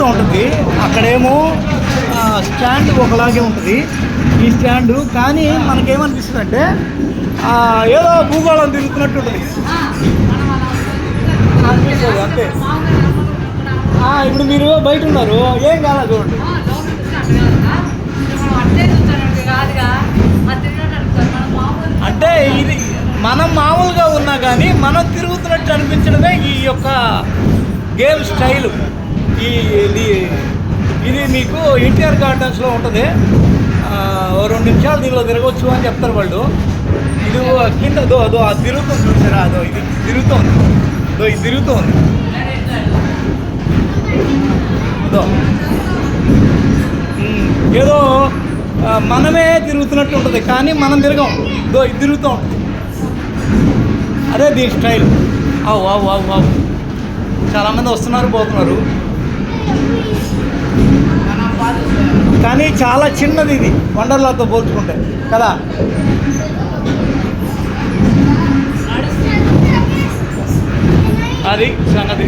తిరుగుతూ ఉంటుంది. అక్కడేమో స్టాండ్ ఒకలాగే ఉంటుంది. ఈ స్టాండ్. కానీ మనకేమనిపిస్తుంది అంటే ఏదో భూగోళం తిరుగుతున్నట్టు ఉంటుంది అనిపిస్తుంది అంతే ఇప్పుడు మీరు బయట ఉన్నారు. ఏం కాదు చూడండి. అంటే ఇది మనం మామూలుగా ఉన్నా కానీ మనం తిరుగుతున్నట్టు అనిపించడమే ఈ యొక్క గేమ్ స్టైల్. ఈ ఇది ఇది మీకు ఎన్టీఆర్ గార్డెన్స్లో ఉంటుంది. రెండు నిమిషాలు దీనిలో తిరగవచ్చు అని చెప్తారు వాళ్ళు. ఇది కింద దో అదో అది తిరుగుతుంది చూసారా? అదో ఇది తిరుగుతోంది. దో ఇది తిరుగుతోంది. అదో. ఏదో మనమే తిరుగుతున్నట్టు ఉంటుంది కానీ మనం తిరగం. దో ఇది తిరుగుతూ ఉంటుంది అదే దీని స్టైల్. అవు అవు అవు అవు చాలామంది వస్తున్నారు పోతున్నారు. కానీ చాలా చిన్నది ఇది వండర్లాతో పోల్చుకుంటే. కదా? అది సంగతి.